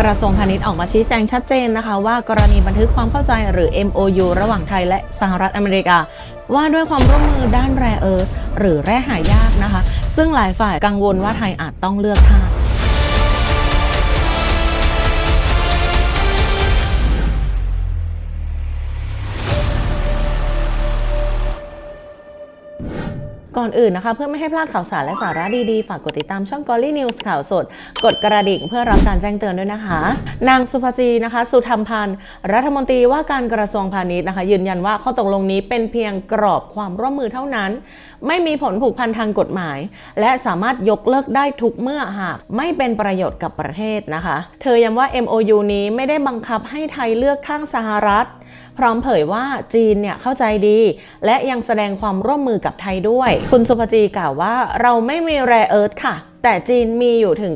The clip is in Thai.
กระทรวงพาณิชย์ออกมาชี้แจงชัดเจนนะคะ ว่ากรณีบันทึกความเข้าใจหรือ MOU ระหว่างไทยและสหรัฐอเมริกา ว่าด้วยความร่วมมือด้านแร่เอิร์ธหรือแร่หายากนะคะ ซึ่งหลายฝ่ายกังวลว่าไทยอาจต้องเลือกท่า ก่อนอื่นนะคะ เพื่อไม่ให้พลาดข่าวสารและสาระดีๆ ฝากกดติดตามช่อง g o l l y News ข่าวสด กดกระดิ่งเพื่อรับการแจ้งเตือนด้วยนะคะ นางสุภาจีนะคะ สุธรรมพันธ์ รัฐมนตรีว่าการกระทรวงพาณิชย์นะคะ ยืนยันว่าข้อตกลงนี้เป็นเพียงกรอบความร่วมมือเท่านั้น ไม่มีผลผูกพันทางกฎหมาย และสามารถยกเลิกได้ทุกเมื่อหากไม่เป็นประโยชน์กับประเทศนะคะ เธอย้ำว่า MOU นี้ไม่ได้บังคับให้ไทยเลือกข้างสหรัฐ พร้อมเผยว่าจีนเนี่ยเข้าใจดี และยังแสดงความร่วมมือกับไทยด้วยคุณสุภจีกล่าวว่าเราไม่มีแร่เอิร์ธค่ะ แต่จีนมีอยู่ถึง